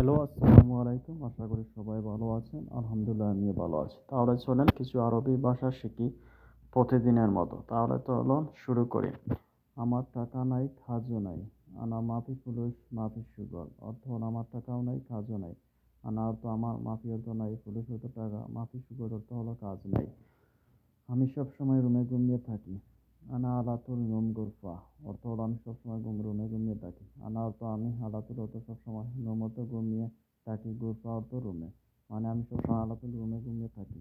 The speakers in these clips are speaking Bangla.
হ্যালো, আসসালামু আলাইকুম। আশা করি সবাই ভালো আছেন। আলহামদুলিল্লাহ, আমিও ভালো আছি। তাহলে চলেন কিছু আরবি ভাষা শিখি প্রতিদিনের মতো। তাহলে চলো শুরু করি। আমার টাকা নাই কাজও নাই। আনা মাফি ফুলুস মাফি সুগল অর্থ, আমার টাকাও নাই কাজও নাই। আনা অর্থ, আমার মাফি অর্থ নাই ফুলুস অর্থ টাকা, মাফি সুগল অর্থ হলো কাজ নাই। আমি সবসময় রুমে ঘুমিয়ে থাকি। আনা আলাতুল নোম গুরফা, অর্থ হলো আমি সবসময় ঘুম রুমে ঘুমিয়ে থাকি। আনা অর্থ আমি আলাতুল অর্থ সবসময় নোম অর্থ ঘুমিয়ে থাকি, গুরফা অর্থ রুমে। মানে আমি সবসময় আলাতুল রুমে ঘুমিয়ে থাকি।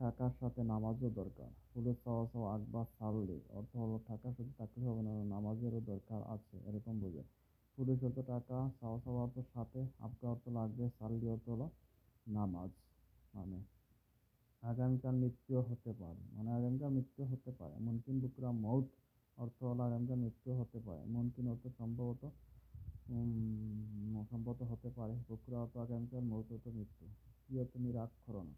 টাকার সাথে নামাজও দরকার। ফুলের চাওয়া আকবার সাল্লি অর্থ হলো টাকার সাথে থাকলে হবে না নামাজেরও দরকার আছে, এরকম বোঝায় পুলিশ অর্থ টাকা চাওয়া অর্থ সাথে আবগা অর্থ লাগবে সাল্লি অর্থ হলো নামাজ। মানে আগামীকাল মৃত্যু হতে পারে। মানে আগামীকাল মৃত্যু হতে পারে। মুমকিন বুকরা মৌত অর্থ হলো আগামীকাল মৃত্যু হতে পারে। মুমকিন অর্থ সম্ভবত সম্ভবত হতে পারে। বুকরা অর্থ আগামীকাল মৌত অর্থ মৃত্যু। প্রিয় তুমি রাগ করো না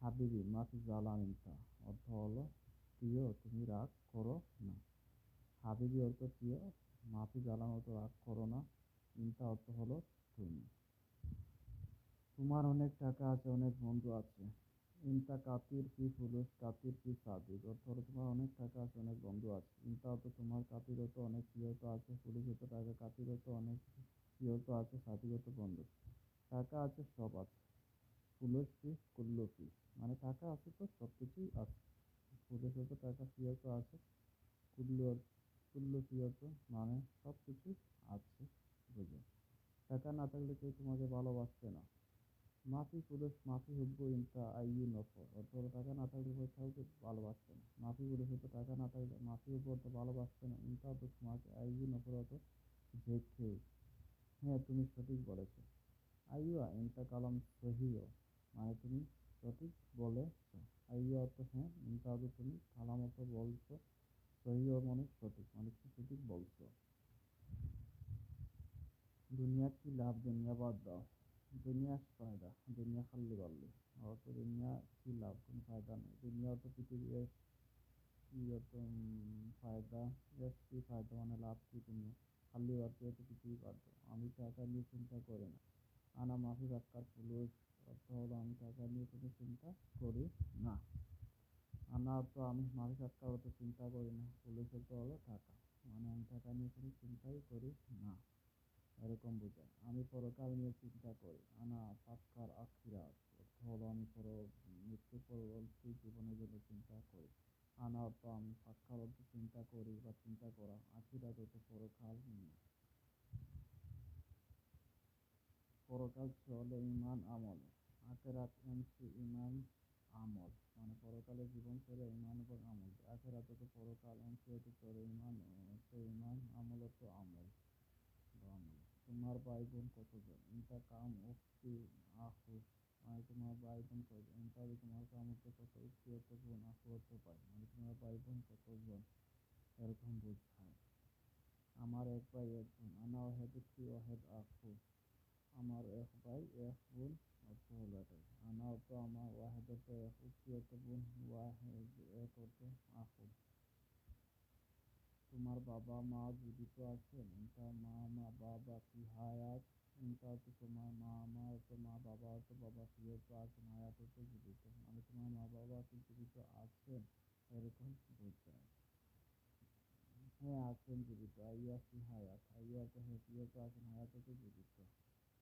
হাবিবি মাফি জালান ইনতা অর্থ হলো প্রিয় তুমি রাগ করো না হাবিবি অর্থ প্রিয় মাফি জালান অর্থ রাগ করো না ইনতা অর্থ হলো তুমি। তোমার অনেক টাকা আছে, অনেক বন্ধু আছে। ইনতা কাতির কি ফুলুস কাতির কি সাদিক? অর্থ হলো তোমার অনেক টাকা আছে, অনেক বন্ধু আছে। ইনতা তো তোমার কাতির অর্থ অনেক প্রিয়ত আছে ফুলুস অর্থ টাকা কাতির তো অনেক প্রিয় তো আছে সাদিক অর্থ বন্ধু। টাকা আছে, সব আছে। ফুলুস কি, কুল্লু কি? মানে টাকা আছে তো, সব কিছুই আছে। ফুলুস অর্থ টাকা প্রিয় তো আছে কুল্লু কুল্লু প্রিয়ত মানে সব কিছুই আছে বুঝো টাকা না থাকলে কেউ তোমাকে ভালোবাসছে না। মাফি পুরুষ মাফি হুব্বু ইনতা আইয়ু নফর অর্থ হলো টাকা না থাকলে কেউ কাউকে ভালোবাসছে না। মাফি পুরুষ হতো টাকা না থাকলে মাফি হুব্বু অর্থ ভালোবাসছে না। ইনতা তো তোমাকে আইয়ু নফর অর্থ কেউ হ্যাঁ তুমি সঠিক বলেছ। আইয়ুয়া, ইনতা কালাম সহিও মানে তুমি সঠিক বলেছ। আইয়ুয়া অর্থ হ্যাঁ ইনতা অর্থ তুমি কালাম অর্থ বলছো সহিও মানে সঠিক মানে তুমি সঠিক বলছো। দুনিয়া কি লাভ দুনিয়া বাদ দাও। দুনিয়া ফায়দা? দুনিয়া খাল্লি বাল্লি অর্থ দুনিয়া কি লাভ? কোনো ফায়দা নেই। দুনিয়া অর্থ পৃথিবী এর কি উম, ফায়দা? এর কি ফায়দা মানে লাভ কি দুনিয়া? খাল্লি অর্থ হচ্ছে পৃথিবী দাও। আমি টাকা নিয়ে চিন্তা করি না। আনা মাফি বাক্কার ফুলুস অর্থ হলো আমি টাকা নিয়ে কোনো চিন্তা করি না। আনা অর্থ আমি মাফি বাক্কার অর্থ চিন্তা করি না। ফুলুস অর্থ হলো টাকা। মানে আমি টাকা নিয়ে কোনো চিন্তাই করি না। এরকম বোঝায় আমি পরকাল নিয়ে চিন্তা করি। আনা পাক্কার আখিরাত। অর্থ হলো আমি পর মৃত্যু পরবর্তী জীবনের জন্য চিন্তা করি। আনা অর্থ আমি পাক্কার অর্থ চিন্তা করি বা চিন্তা করা। আখিরাত অর্থ পরকাল নিয়ে। পরকাল চলে ইমান আমলে। আখেরাত এমসি ইমান আমল। মানে পরকালে জীবন চলে ইমান এবং আমল। আখেরাত তো পরকাল এমসি হতে চলে ইমান ইমান আমল তো আমল। আমল। তোমার ভাই বোন কতজন? ইনটা কাম উক্তি আহু মানে তোমার ভাই বোন কত ইনটা তোমার কাম হচ্ছে কত? উক্তি হতে বোন আহু হতে পারে। মানে তোমার ভাই বোন কতজন? এরকম বোঝায়। আমার এক ভাই এক বোন আনা ওহেদ কি ওহেদ আহু আমার এক ভাই এক বোন অর্থ হলো এটাই আনা অর্থ আমার ওয়াহেদ অর্থ এক উক্তি অর্থ বোন, ওয়াহেদ এক অর্থ আহু তোমার বাবা মা জীবিত আছেন ইনকা মা মা বাবা কি হায়াত ইনকা তো তোমার মা মা তো মা বাবা তো বাবা কি তো আছেন হায়াত তো জীবিত মানে তোমার মা বাবা কি জীবিত আছেন এরকম বোঝায় হ্যাঁ আছেন জীবিত আইয়া কি হায়াত আইয়া তো হ্যাঁ কি তো আছেন হায়াত তো জীবিত